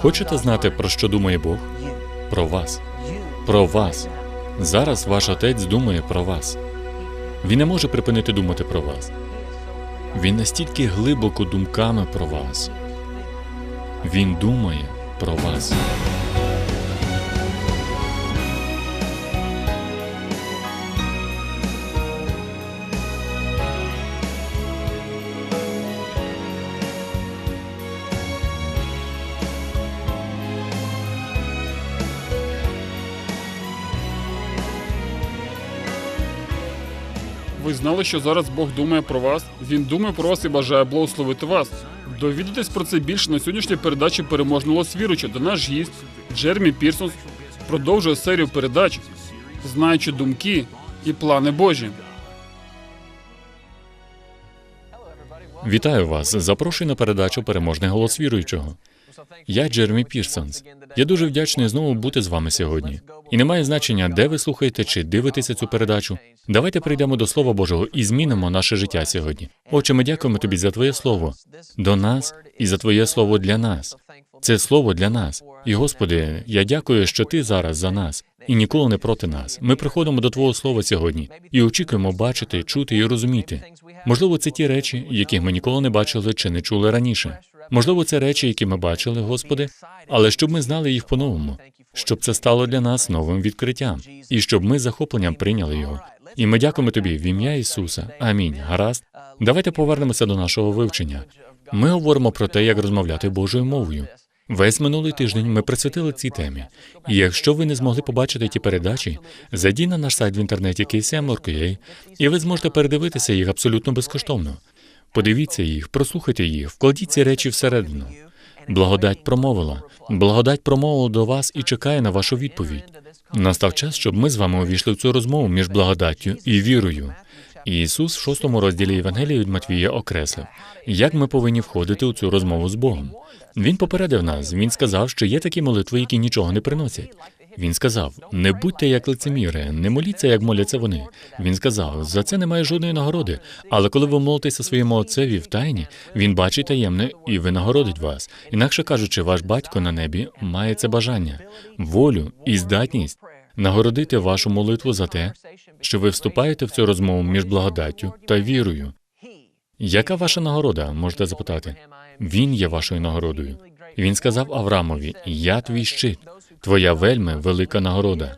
Хочете знати, про що думає Бог? Про вас. Про вас. Зараз ваш отець думає про вас. Він не може припинити думати про вас. Він настільки глибоко думками про вас. Він думає про вас. Знали, що зараз Бог думає про вас? Він думає про вас і бажає благословити вас. Довідайтесь про це більше на сьогоднішній передачі переможного голос віруючи, де наш гість Джермі Пірсон продовжує серію передач, знаючи думки і плани Божі. Вітаю вас. Запрошую на передачу Переможний голос віруючого. Я Джермі Пірсонс. Я дуже вдячний знову бути з вами сьогодні. І немає значення, де ви слухаєте чи дивитеся цю передачу. Давайте прийдемо до Слова Божого і змінимо наше життя сьогодні. Отче, ми дякуємо тобі за твоє слово до нас і за твоє слово для нас. Це слово для нас. І Господи, я дякую, що ти зараз за нас і ніколи не проти нас. Ми приходимо до Твого слова сьогодні і очікуємо бачити, чути і розуміти. Можливо, це ті речі, яких ми ніколи не бачили чи не чули раніше. Можливо, це речі, які ми бачили, Господи, але щоб ми знали їх по-новому, щоб це стало для нас новим відкриттям, і щоб ми з захопленням прийняли його. І ми дякуємо тобі в ім'я Ісуса. Амінь. Гаразд. Давайте повернемося до нашого вивчення. Ми говоримо про те, як розмовляти Божою мовою. Весь минулий тиждень ми присвятили цій темі. І якщо ви не змогли побачити ті передачі, зайдіть на наш сайт в інтернеті KCM.org.ua, і ви зможете передивитися їх абсолютно безкоштовно. Подивіться їх, прослухайте їх, вкладіть ці речі всередину. Благодать промовила. Благодать промовила до вас і чекає на вашу відповідь. Настав час, щоб ми з вами увійшли в цю розмову між благодаттю і вірою. Ісус в шостому розділі Євангелії від Матвія окреслив, як ми повинні входити у цю розмову з Богом. Він попередив нас. Він сказав, що є такі молитви, які нічого не приносять. Він сказав: не будьте як лицеміри, не моліться, як моляться вони. Він сказав: за це немає жодної нагороди. Але коли ви молитеся своєму отцеві в тайні, він бачить таємне і винагородить вас. Інакше кажучи, ваш батько на небі має це бажання, волю і здатність нагородити вашу молитву за те, що ви вступаєте в цю розмову між благодаттю та вірою. Яка ваша нагорода? Можете запитати. Він є вашою нагородою. Він сказав Авраамові: Я твій щит, твоя вельми велика нагорода.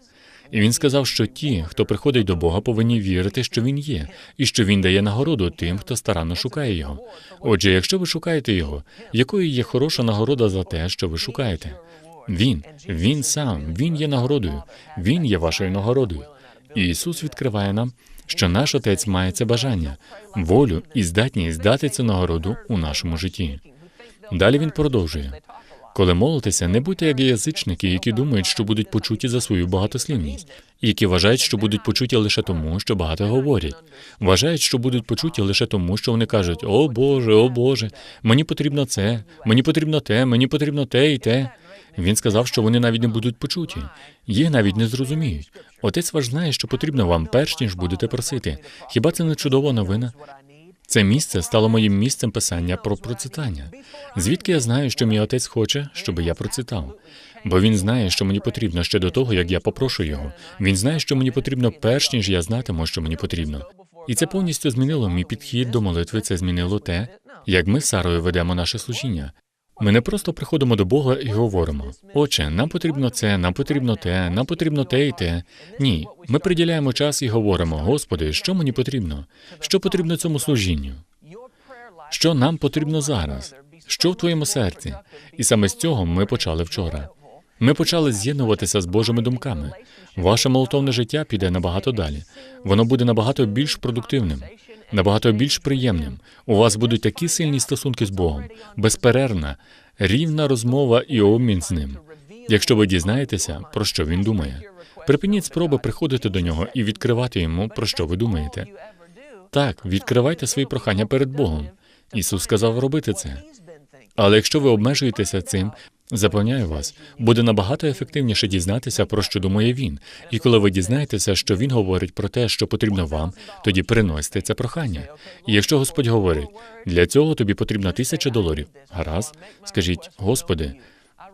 І він сказав, що ті, хто приходить до Бога, повинні вірити, що він є, і що він дає нагороду тим, хто старанно шукає його. Отже, якщо ви шукаєте його, якою є хороша нагорода за те, що ви шукаєте? Він, він сам, він є нагородою, він є вашою нагородою. І Ісус відкриває нам, що наш Отець має це бажання, волю і здатність дати цю нагороду у нашому житті. Далі він продовжує. Коли молитеся, не будьте як язичники, які думають, що будуть почуті за свою багатослівність, які вважають, що будуть почуті лише тому, що багато говорять. Вважають, що будуть почуті лише тому, що вони кажуть: О Боже, о Боже, мені потрібно це, мені потрібно те, мені потрібно те і те. Він сказав, що вони навіть не будуть почуті, їх навіть не зрозуміють. Отець ваш знає, що потрібно вам, перш ніж будете просити. Хіба це не чудова новина? Це місце стало моїм місцем писання про процитання. Звідки я знаю, що мій отець хоче, щоб я процитав? Бо він знає, що мені потрібно ще до того, як я попрошу його. Він знає, що мені потрібно перш ніж я знатиму, що мені потрібно. І це повністю змінило мій підхід до молитви. Це змінило те, як ми з Сарою ведемо наше служіння. Ми не просто приходимо до Бога і говоримо: Отче, нам потрібно це, нам потрібно те, нам потрібно те і те. Ні, ми приділяємо час і говоримо: Господи, що мені потрібно? Що потрібно цьому служінню? Що нам потрібно зараз? Що в твоєму серці? І саме з цього ми почали вчора. Ми почали з'єднуватися з Божими думками. Ваше молитовне життя піде набагато далі. Воно буде набагато більш продуктивним, набагато більш приємним. У вас будуть такі сильні стосунки з Богом, безперервна, рівна розмова і обмін з ним. Якщо ви дізнаєтеся, про що він думає, припиніть спроби приходити до нього і відкривати йому, про що ви думаєте. Так, відкривайте свої прохання перед Богом. Ісус сказав робити це. Але якщо ви обмежуєтеся цим, Запевняю вас, буде набагато ефективніше дізнатися, про що думає він. І коли ви дізнаєтеся, що він говорить про те, що потрібно вам, тоді приносите це прохання. І якщо Господь говорить, для цього тобі потрібно тисяча доларів, гаразд, скажіть, Господи,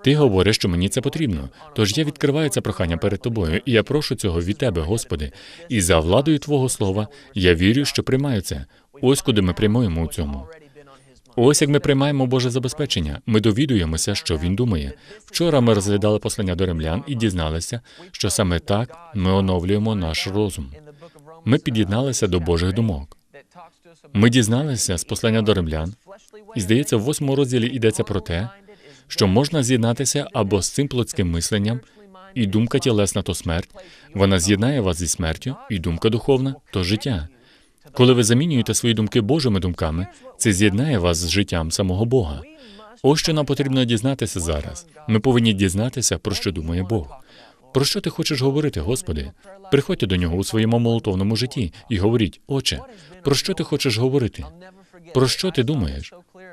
ти говориш, що мені це потрібно. Тож я відкриваю це прохання перед тобою, і я прошу цього від тебе, Господи. І за владою Твого слова я вірю, що приймаю це. Ось куди ми приймаємо у цьому. Ось як ми приймаємо Боже забезпечення. Ми довідуємося, що він думає. Вчора ми розглядали послання до римлян і дізналися, що саме так ми оновлюємо наш розум. Ми під'єдналися до Божих думок. Ми дізналися з послання до римлян, і здається, в восьмому розділі йдеться про те, що можна з'єднатися або з цим плотським мисленням, і думка тілесна то смерть, вона з'єднає вас зі смертю, і думка духовна то життя. Коли ви замінюєте свої думки Божими думками, це з'єднає вас з життям самого Бога. Ось що нам потрібно дізнатися зараз. Ми повинні дізнатися, про що думає Бог. Про що ти хочеш говорити, Господи? Приходьте до нього у своєму молитовному житті і говоріть, Отче, про що ти хочеш говорити? Про що ти думаєш?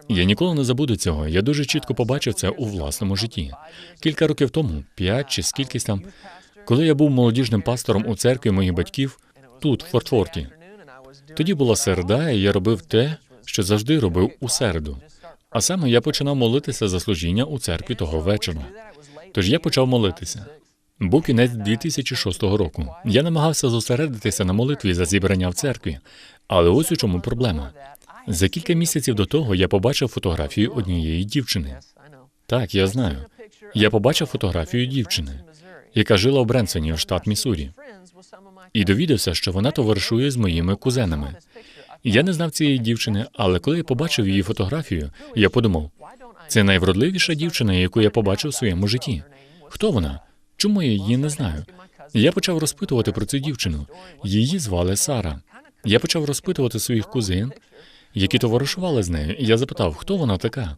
Я ніколи не забуду цього. Я дуже чітко побачив це у власному житті. Кілька років тому, п'ять чи скількись там, коли я був молодіжним пастором у церкві моїх батьків тут, в Фортфорті. Тоді була середа, і я робив те, що завжди робив у середу. А саме я починав молитися за служіння у церкві того вечора. Тож я почав молитися. Був кінець 2006 року. Я намагався зосередитися на молитві за зібрання в церкві. Але ось у чому проблема. За кілька місяців до того я побачив фотографію однієї дівчини. Так, я знаю. Я побачив фотографію дівчини, яка жила в Бренсоні, штат Міссурі, і довідався, що вона товаришує з моїми кузенами. Я не знав цієї дівчини, але коли я побачив її фотографію, я подумав: це найвродливіша дівчина, яку я побачив у своєму житті. Хто вона? Чому я її не знаю? Я почав розпитувати про цю дівчину. Її звали Сара. Я почав розпитувати своїх кузин, які товаришували з нею, і я запитав, хто вона така?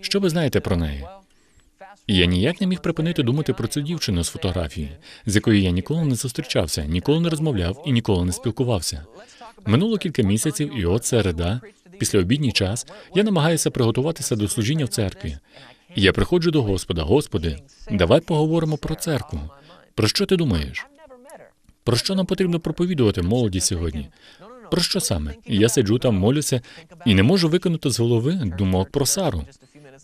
Що ви знаєте про неї? Я ніяк не міг припинити думати про цю дівчину з фотографії, з якою я ніколи не зустрічався, ніколи не розмовляв і ніколи не спілкувався. Минуло кілька місяців, і от середа, після обідній час, я намагаюся приготуватися до служіння в церкві. Я приходжу до Господа, Господи, давай поговоримо про церкву. Про що ти думаєш? Про що нам потрібно проповідувати молоді сьогодні? Про що саме? Я сиджу там, молюся, і не можу викинути з голови думок про Сару.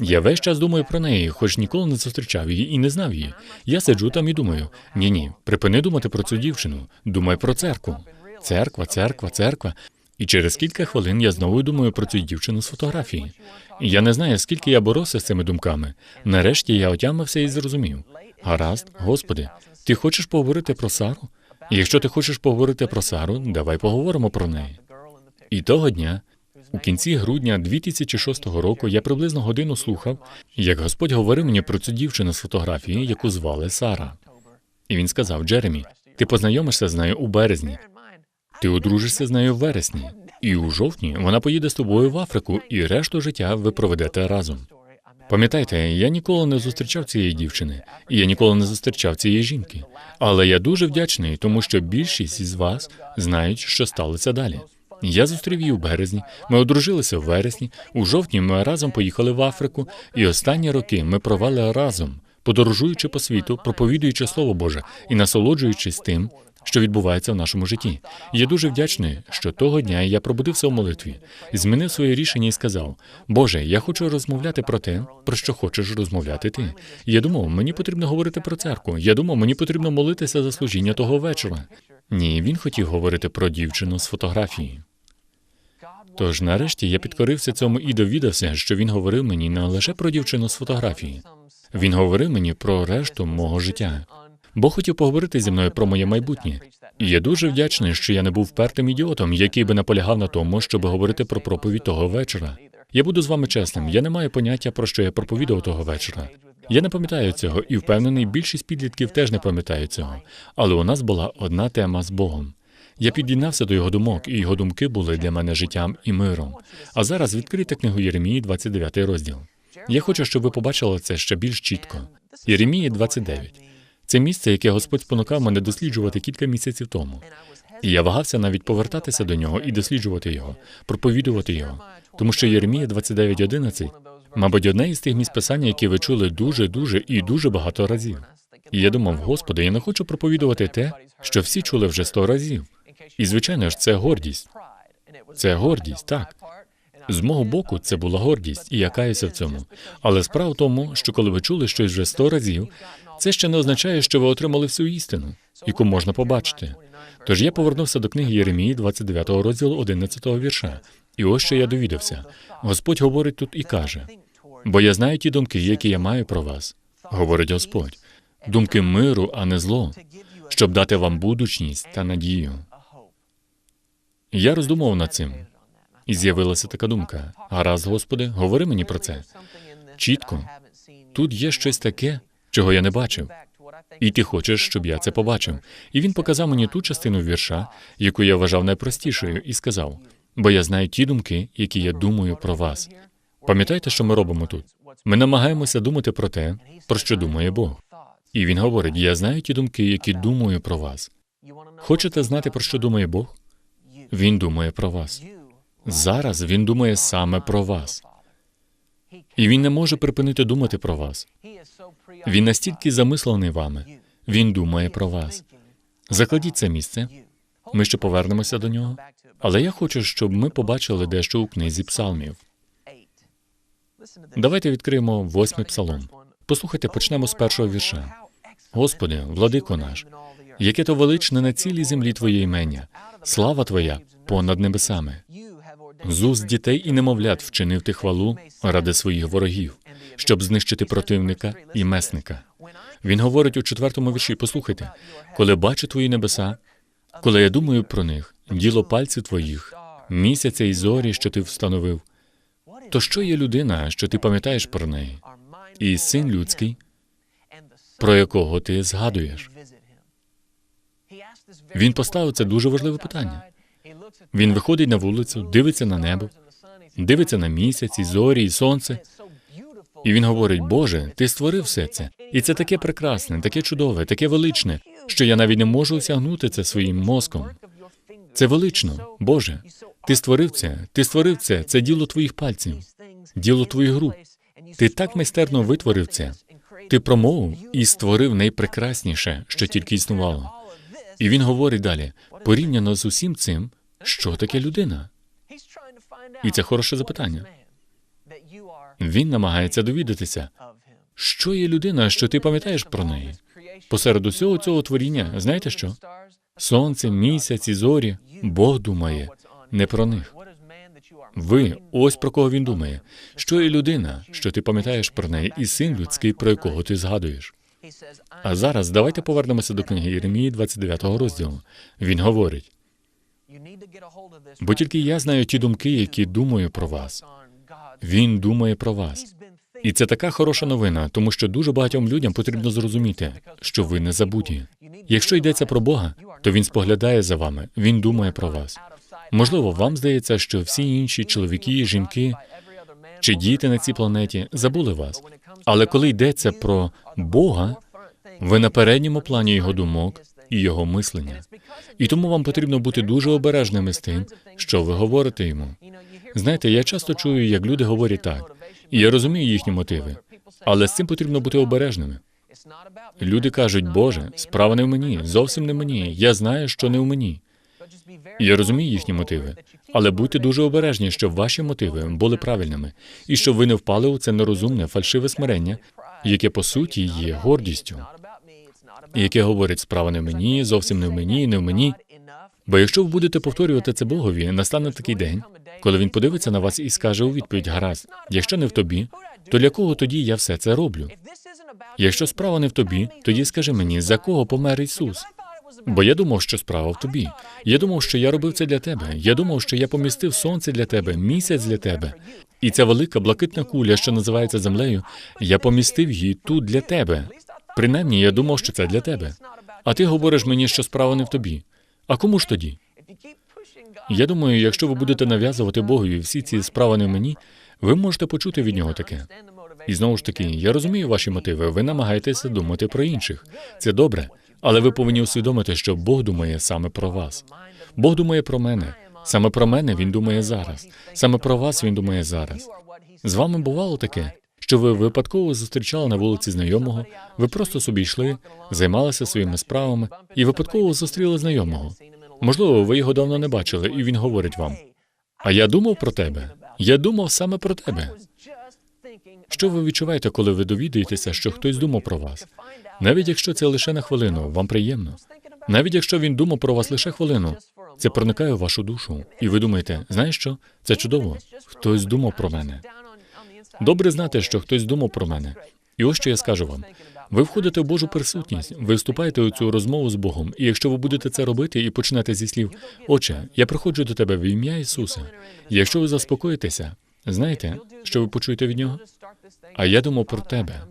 Я весь час думаю про неї, хоч ніколи не зустрічав її і не знав її. Я сиджу там і думаю: ні, ні, припини думати про цю дівчину. Думай про церкву. Церква, церква, церква. І через кілька хвилин я знову думаю про цю дівчину з фотографії. Я не знаю, скільки я боровся з цими думками. Нарешті я отямився і зрозумів. Гаразд, Господи, ти хочеш поговорити про Сару? Якщо ти хочеш поговорити про Сару, давай поговоримо про неї. І того дня, у кінці грудня 2006 року, я приблизно годину слухав, як Господь говорив мені про цю дівчину з фотографії, яку звали Сара. І він сказав: Джеремі, ти познайомишся з нею у березні, ти одружишся з нею в вересні, і у жовтні вона поїде з тобою в Африку, і решту життя ви проведете разом. Пам'ятайте, я ніколи не зустрічав цієї дівчини, і я ніколи не зустрічав цієї жінки. Але я дуже вдячний, тому що більшість із вас знають, що сталося далі. Я зустрів її в березні. Ми одружилися в вересні. У жовтні ми разом поїхали в Африку, і останні роки ми провели разом, подорожуючи по світу, проповідуючи Слово Боже і насолоджуючись тим, що відбувається в нашому житті. Я дуже вдячний, що того дня я пробудився в молитві, змінив своє рішення і сказав: Боже, я хочу розмовляти про те, про що хочеш розмовляти ти. Я думав, мені потрібно говорити про церкву. Я думав, мені потрібно молитися за служіння того вечора. Ні, він хотів говорити про дівчину з фотографії. Тож нарешті я підкорився цьому і довідався, що він говорив мені не лише про дівчину з фотографії. Він говорив мені про решту мого життя. Бог хотів поговорити зі мною про моє майбутнє. І я дуже вдячний, що я не був впертим ідіотом, який би наполягав на тому, щоб говорити про проповідь того вечора. Я буду з вами чесним. Я не маю поняття, про що я проповідав того вечора. Я не пам'ятаю цього, і впевнений, більшість підлітків теж не пам'ятають цього. Але у нас була одна тема з Богом. Я під'єднався до його думок, і його думки були для мене життям і миром. А зараз відкрийте книгу Єремії, 29 розділ. Я хочу, щоб ви побачили це ще більш чітко. Єремії 29. Це місце, яке Господь спонукав мене досліджувати кілька місяців тому. І я вагався навіть повертатися до нього і досліджувати його, проповідувати його. Тому що Єремія 29.11 Мабуть, одне із тих місць писання, які ви чули дуже, дуже і дуже багато разів. І я думав, Господи, я не хочу проповідувати те, що всі чули вже сто разів. І звичайно ж, це гордість. Це гордість, так. З мого боку, це була гордість, і я каюся в цьому. Але справа в тому, що коли ви чули щось вже сто разів, це ще не означає, що ви отримали всю істину, яку можна побачити. Тож я повернувся до книги Єремії, 29 розділу 11 вірша. І ось що я довідався. Господь говорить тут і каже: бо я знаю ті думки, які я маю про вас, говорить Господь, думки миру, а не зло, щоб дати вам будучність та надію. Я роздумав над цим, і з'явилася така думка: гаразд, Господи, говори мені про це. Чітко. Тут є щось таке, чого я не бачив. І ти хочеш, щоб я це побачив. І він показав мені ту частину вірша, яку я вважав найпростішою, і сказав: бо я знаю ті думки, які я думаю про вас. Пам'ятаєте, що ми робимо тут? Ми намагаємося думати про те, про що думає Бог. І він говорить: я знаю ті думки, які думаю про вас. Хочете знати, про що думає Бог? Він думає про вас. Зараз він думає саме про вас. І він не може припинити думати про вас. Він настільки замислений вами. Він думає про вас. Закладіть це місце. Ми ще повернемося до нього. Але я хочу, щоб ми побачили дещо у книзі псалмів. Давайте відкриємо восьмий псалом. Послухайте, почнемо з першого вірша. Господи, владико наш, яке то величне на цілій землі Твоє імення, слава Твоя понад небесами. З дітей і немовлят вчинив ти хвалу ради своїх ворогів, щоб знищити противника і месника. Він говорить у четвертому вірші: послухайте, коли бачу твої небеса, коли я думаю про них, діло пальців твоїх, місяця і зорі, що ти встановив. То що є людина, що ти пам'ятаєш про неї, і син людський, про якого ти згадуєш? Він поставив це дуже важливе питання. Він виходить на вулицю, дивиться на небо, дивиться на місяць, і зорі, і сонце. І він говорить: Боже, ти створив все це. І це таке прекрасне, таке чудове, таке величне, що я навіть не можу осягнути це своїм мозком. Це велично, Боже. Ти створив це, ти створив це, це діло твоїх пальців, діло твоїх рук. Ти так майстерно витворив це. Ти промовив і створив найпрекрасніше, що тільки існувало. І він говорить далі: порівняно з усім цим, що таке людина? І це хороше запитання. Він намагається довідатися, що є людина, що ти пам'ятаєш про неї. Посеред усього цього творіння, знаєте що? Сонце, місяць і зорі, Бог думає не про них. Ви, ось про кого він думає. Що є людина, що ти пам'ятаєш про неї, і син людський, про якого ти згадуєш. А зараз давайте повернемося до книги Єремії, 29 розділу. Він говорить: бо тільки я знаю ті думки, які думаю про вас. Він думає про вас. І це така хороша новина, тому що дуже багатьом людям потрібно зрозуміти, що ви не забуті. Якщо йдеться про Бога, то він споглядає за вами, він думає про вас. Можливо, вам здається, що всі інші чоловіки, жінки чи діти на цій планеті забули вас. Але коли йдеться про Бога, ви на передньому плані його думок і його мислення. І тому вам потрібно бути дуже обережними з тим, що ви говорите йому. Знаєте, я часто чую, як люди говорять так, і я розумію їхні мотиви, але з цим потрібно бути обережними. Люди кажуть, Боже, справа не в мені, зовсім не в мені. Я знаю, що не в мені. Я розумію їхні мотиви, але будьте дуже обережні, щоб ваші мотиви були правильними, і щоб ви не впали у це нерозумне, фальшиве смирення, яке по суті є гордістю, яке говорить справа не в мені, зовсім не в мені, не в мені. Бо якщо ви будете повторювати це Богові, настане такий день, коли він подивиться на вас і скаже у відповідь: гаразд, якщо не в тобі, то для кого тоді я все це роблю? Якщо справа не в тобі, тоді скажи мені, за кого помер Ісус? Бо я думав, що справа в тобі. Я думав, що я робив це для тебе. Я думав, що я помістив сонце для тебе, місяць для тебе. І ця велика блакитна куля, що називається землею, я помістив її тут для тебе. Принаймні, я думав, що це для тебе. А ти говориш мені, що справа не в тобі. А кому ж тоді? Я думаю, якщо ви будете нав'язувати Богові всі ці справи не в мені, ви можете почути від нього таке. І знову ж таки, я розумію ваші мотиви. Ви намагаєтеся думати про інших. Це добре, але ви повинні усвідомити, що Бог думає саме про вас. Бог думає про мене. Саме про мене він думає зараз. Саме про вас він думає зараз. З вами бувало таке, що ви випадково зустрічали на вулиці знайомого, ви просто собі йшли, займалися своїми справами і випадково зустріли знайомого. Можливо, ви його давно не бачили, і він говорить вам: А я думав про тебе. Я думав саме про тебе. Що ви відчуваєте, коли ви довідаєтеся, що хтось думав про вас? Навіть якщо це лише на хвилину, вам приємно. Навіть якщо він думав про вас лише хвилину, це проникає в вашу душу, і ви думаєте, знаєш що? Це чудово. Хтось думав про мене. Добре знати, що хтось думав про мене. І ось що я скажу вам: ви входите в Божу присутність, ви вступаєте у цю розмову з Богом, і якщо ви будете це робити і почнете зі слів, Отче, я приходжу до тебе в ім'я Ісуса. Якщо ви заспокоїтеся, знаєте, що ви почуєте від нього? А я думав про тебе.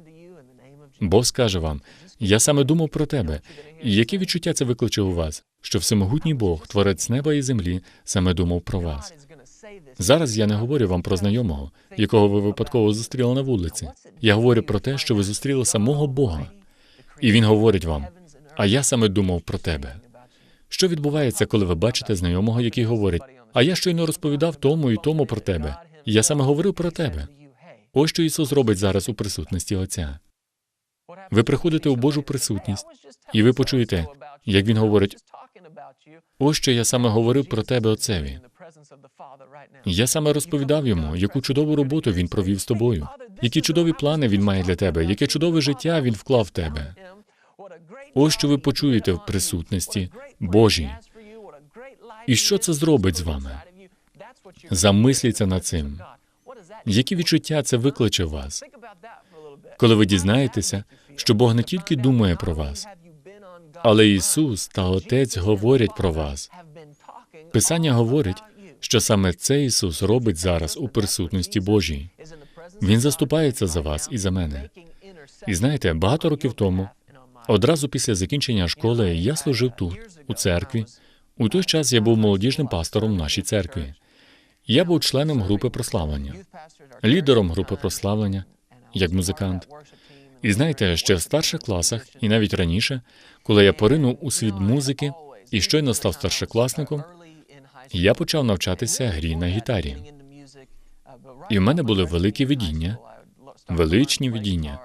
Бог скаже вам: я саме думав про тебе. І яке відчуття це викличе у вас? Що всемогутній Бог, творець неба і землі, саме думав про вас. Зараз я не говорю вам про знайомого, якого ви випадково зустріли на вулиці. Я говорю про те, що ви зустріли самого Бога. І він говорить вам: а я саме думав про тебе. Що відбувається, коли ви бачите знайомого, який говорить: А я щойно розповідав тому і тому про тебе. Я саме говорив про тебе. Ось що Ісус робить зараз у присутності Отця. Ви приходите у Божу присутність, і ви почуєте, як він говорить: ось що я саме говорив про тебе Отцеві. Я саме розповідав йому, яку чудову роботу він провів з тобою, які чудові плани він має для тебе, яке чудове життя він вклав в тебе. Ось що ви почуєте в присутності Божій. І що це зробить з вами? Замисліться над цим. Які відчуття це викличе в вас, коли ви дізнаєтеся, що Бог не тільки думає про вас, але Ісус та Отець говорять про вас. Писання говорить, що саме це Ісус робить зараз у присутності Божій. Він заступається за вас і за мене. І знаєте, багато років тому, одразу після закінчення школи, я служив тут, у церкві. У той час я був молодіжним пастором в нашій церкві. Я був членом групи прославлення, лідером групи прославлення, як музикант. І знаєте, ще в старших класах, і навіть раніше, коли я поринув у світ музики і щойно став старшокласником, я почав навчатися грі на гітарі. І в мене були великі видіння, величні видіння,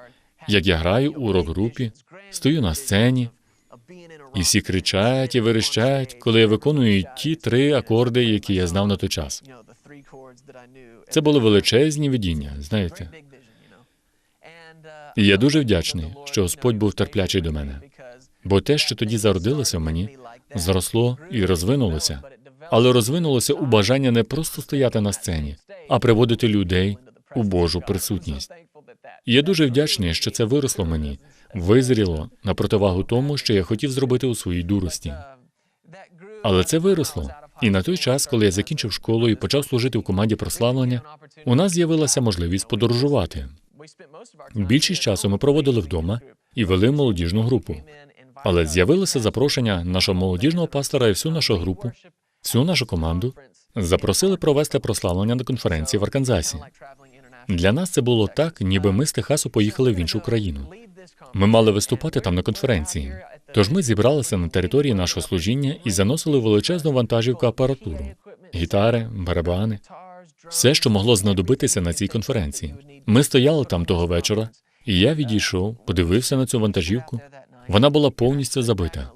як я граю у рок-групі, стою на сцені, і всі кричать і верещать, коли я виконую ті три акорди, які я знав на той час. Це були величезні видіння, знаєте. І я дуже вдячний, що Господь був терплячий до мене. Бо те, що тоді зародилося в мені, зросло і розвинулося, але розвинулося у бажання не просто стояти на сцені, а приводити людей у Божу присутність. І я дуже вдячний, що це виросло в мені, визріло на противагу тому, що я хотів зробити у своїй дурості. Але це виросло. І на той час, коли я закінчив школу і почав служити в команді прославлення, у нас з'явилася можливість подорожувати. Більшість часу ми проводили вдома і вели молодіжну групу. Але з'явилося запрошення нашого молодіжного пастора і всю нашу групу, всю нашу команду запросили провести прославлення на конференції в Арканзасі. Для нас це було так, ніби ми з Техасу поїхали в іншу країну. Ми мали виступати там на конференції. Тож ми зібралися на території нашого служіння і заносили величезну вантажівку апаратуру, гітари, барабани, все, що могло знадобитися на цій конференції. Ми стояли там того вечора, і я відійшов, подивився на цю вантажівку. Вона була повністю забита.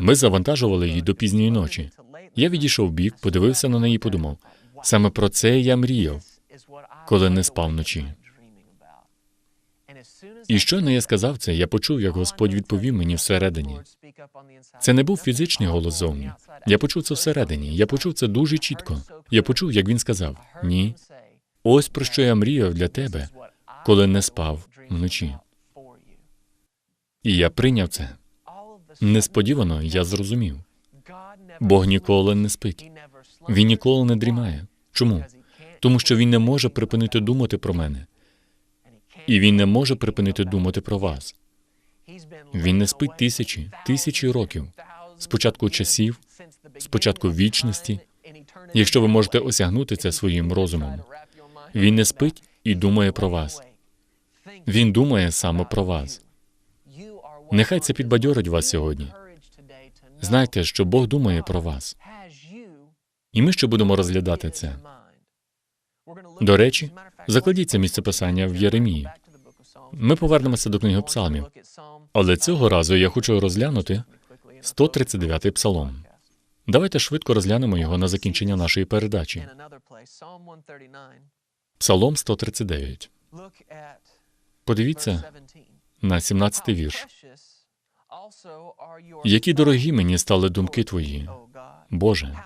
Ми завантажували її до пізньої ночі. Я відійшов бік, подивився на неї і подумав: саме про це я мріяв, коли не спав вночі. І щойно я сказав це, я почув, як Господь відповів мені всередині. Це не був фізичний голос зовні. Я почув це всередині. Я почув це дуже чітко. Я почув, як він сказав: Ні, ось про що я мріяв для тебе, коли не спав вночі. І я прийняв це. Несподівано я зрозумів. Бог ніколи не спить. Він ніколи не дрімає. Чому? Тому що він не може припинити думати про мене, і він не може припинити думати про вас. Він не спить тисячі, тисячі років, спочатку часів, спочатку вічності, якщо ви можете осягнути це своїм розумом. Він не спить і думає про вас. Він думає саме про вас. Нехай це підбадьорить вас сьогодні. Знайте, що Бог думає про вас. І ми ще будемо розглядати це. До речі, закладіть це місце писання в Єремії. Ми повернемося до книги Псалмів. Але цього разу я хочу розглянути 139-й псалом. Давайте швидко розглянемо його на закінчення нашої передачі. Псалом 139. Подивіться на 17-й вірш. Які дорогі мені стали думки твої, Боже,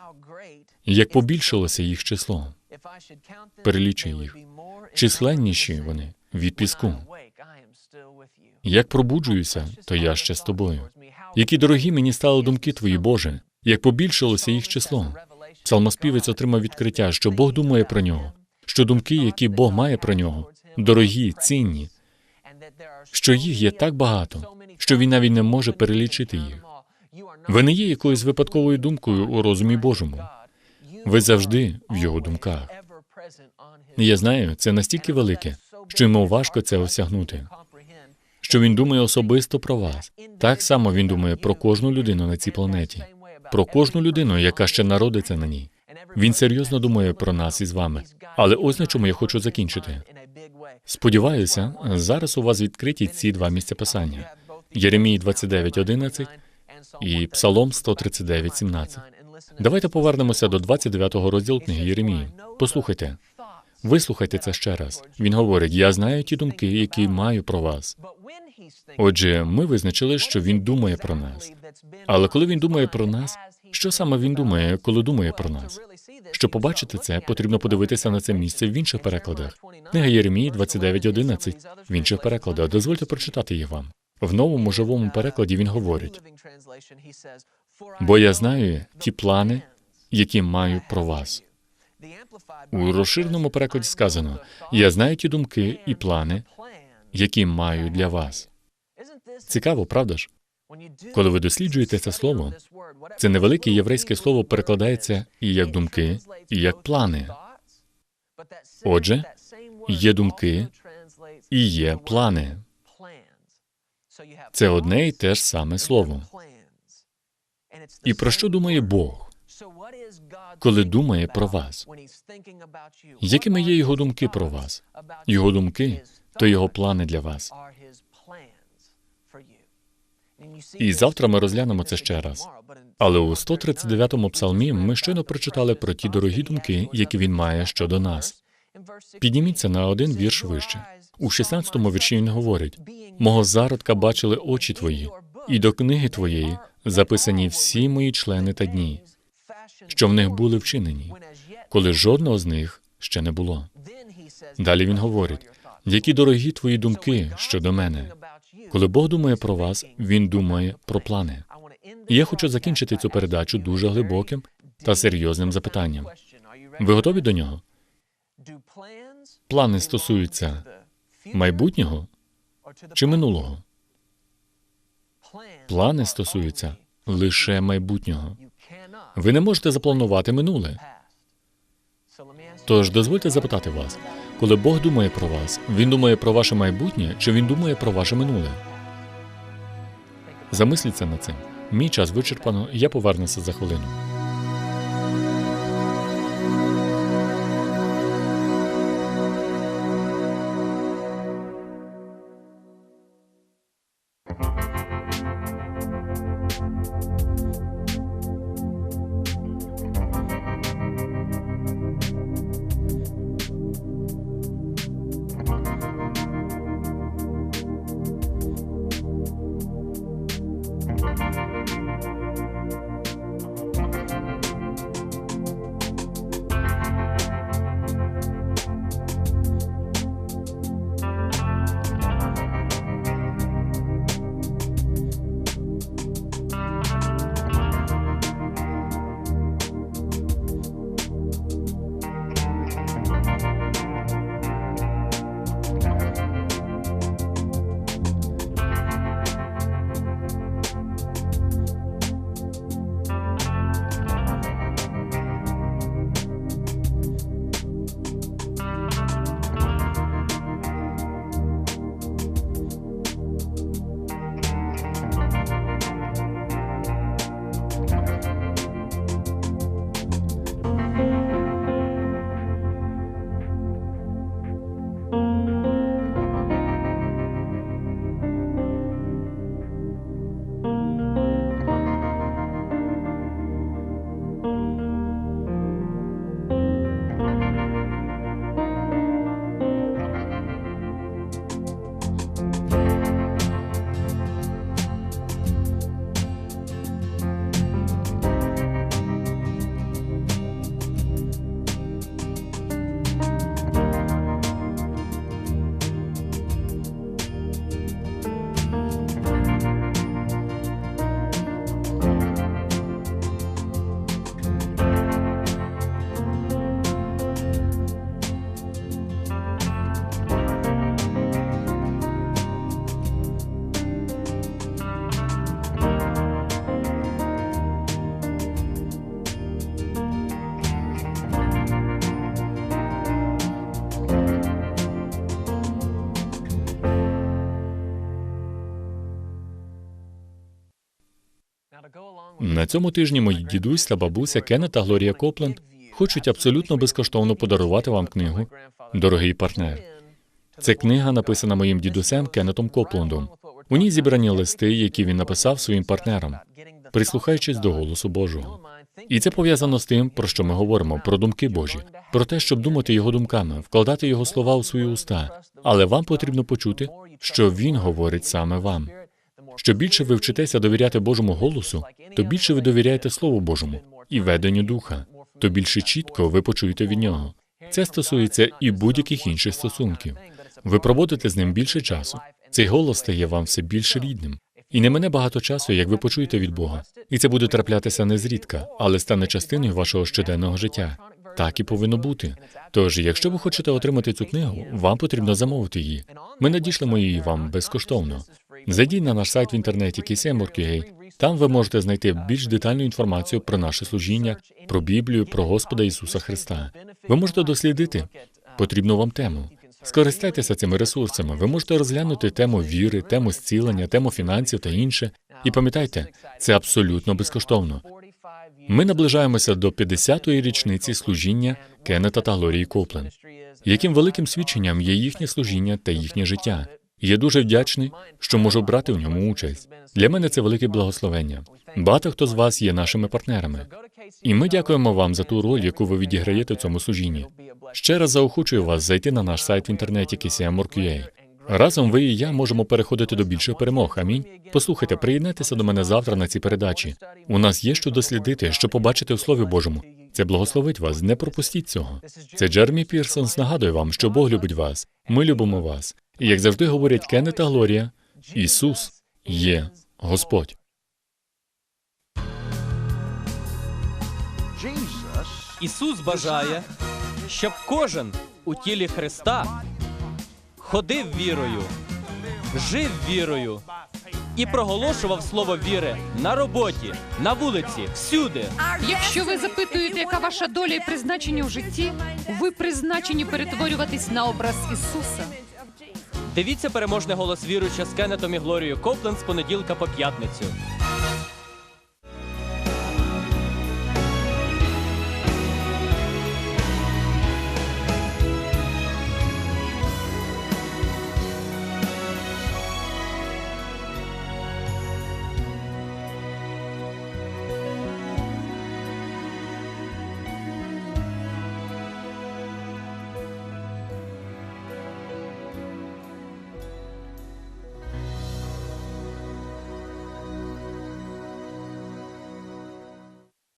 як побільшилося їх число. Перелічуй їх. Численніші вони від піску. Як пробуджуюся, то я ще з тобою. Які дорогі мені стали думки твої, Боже, як побільшилося їх число. Псалмоспівець отримав відкриття, що Бог думає про нього, що думки, які Бог має про нього, дорогі, цінні, що їх є так багато, що він навіть не може перелічити їх. Ви не є якоюсь випадковою думкою у розумі Божому. Ви завжди в його думках. Я знаю, це настільки велике, що йому важко це осягнути. Що він думає особисто про вас. Так само він думає про кожну людину на цій планеті, про кожну людину, яка ще народиться на ній. Він серйозно думає про нас із вами. Але ось на чому я хочу закінчити. Сподіваюся, зараз у вас відкриті ці два місця писання: Єремії 29.11 і Псалом 139.17. Давайте повернемося до 29-го розділу книги Єремії. Послухайте, вислухайте це ще раз. Він говорить: Я знаю ті думки, які маю про вас. Отже, ми визначили, що він думає про нас. Але коли він думає про нас, що саме він думає, коли думає про нас? Щоб побачити це, потрібно подивитися на це місце в інших перекладах. Книга Єремії 29.11 в інших перекладах. Дозвольте прочитати їх вам. В новому живому перекладі він говорить: бо я знаю ті плани, які маю про вас. У розширеному перекладі сказано: Я знаю ті думки і плани, які маю для вас. Цікаво, правда ж? Коли ви досліджуєте це слово, це невелике єврейське слово перекладається і як думки, і як плани. Отже, є думки і є плани. Це одне і те ж саме слово. І про що думає Бог, коли думає про вас? Якими є його думки про вас? Його думки то його плани для вас. І завтра ми розглянемо це ще раз. Але у 139-му псалмі ми щойно прочитали про ті дорогі думки, які він має щодо нас. Підніміться на один вірш вище. У 16-му вірші він говорить: мого зародка бачили очі твої, і до книги твоєї записані всі мої члени та дні, що в них були вчинені, коли жодного з них ще не було. Далі він говорить: які дорогі твої думки щодо мене. Коли Бог думає про вас, він думає про плани. І я хочу закінчити цю передачу дуже глибоким та серйозним запитанням. Ви готові до нього? Плани стосуються майбутнього чи минулого? Плани стосуються лише майбутнього. Ви не можете запланувати минуле. Тож дозвольте запитати вас, коли Бог думає про вас, він думає про ваше майбутнє чи він думає про ваше минуле? Замисліться над цим. Мій час вичерпано, я повернуся за хвилину. Цьому тижні мої дідусь та бабуся Кеннет та Глорія Копленд хочуть абсолютно безкоштовно подарувати вам книгу Дорогий партнер. Це книга написана моїм дідусем Кеннетом Коплендом. У ній зібрані листи, які він написав своїм партнерам, прислухаючись до голосу Божого. І це пов'язано з тим, про що ми говоримо, про думки Божі, про те, щоб думати його думками, вкладати його слова у свої уста. Але вам потрібно почути, що він говорить саме вам. Що більше ви вчитеся довіряти Божому голосу, то більше ви довіряєте Слову Божому і веденню духа, то більше чітко ви почуєте від нього. Це стосується і будь-яких інших стосунків. Ви проводите з ним більше часу. Цей голос стає вам все більш рідним. І не мене багато часу, як ви почуєте від Бога. І це буде траплятися не зрідка, але стане частиною вашого щоденного життя. Так і повинно бути. Тож, якщо ви хочете отримати цю книгу, вам потрібно замовити її. Ми надішлемо її вам безкоштовно. Зайдіть на наш сайт в інтернеті KCM.org.ua. Там ви можете знайти більш детальну інформацію про наше служіння, про Біблію, про Господа Ісуса Христа. Ви можете дослідити потрібну вам тему. Скористайтеся цими ресурсами. Ви можете розглянути тему віри, тему зцілення, тему фінансів та інше. І пам'ятайте, це абсолютно безкоштовно. Ми наближаємося до 50-ї річниці служіння Кеннета та Глорії Коплен. Яким великим свідченням є їхнє служіння та їхнє життя? Я дуже вдячний, що можу брати в ньому участь. Для мене це велике благословення. Багато хто з вас є нашими партнерами. І ми дякуємо вам за ту роль, яку ви відіграєте в цьому служінні. Ще раз заохочую вас зайти на наш сайт в інтернеті KCM.org.ua. Разом ви і я можемо переходити до більших перемог. Амінь. Послухайте, приєднайтеся до мене завтра на цій передачі. У нас є що дослідити, що побачити в Слові Божому. Це благословить вас. Не пропустіть цього. Це Джермі Пірсонс нагадує вам, що Бог любить вас. Ми любимо вас. І як завжди говорять Кеннет та Глорія, Ісус є Господь. Ісус бажає, щоб кожен у тілі Христа ходив вірою, жив вірою і проголошував слово віри на роботі, на вулиці, всюди. Якщо ви запитуєте, яка ваша доля і призначення в житті, ви призначені перетворюватись на образ Ісуса. Дивіться переможний голос віруюча з Кеннетом і Глорією Копленд з понеділка по п'ятницю.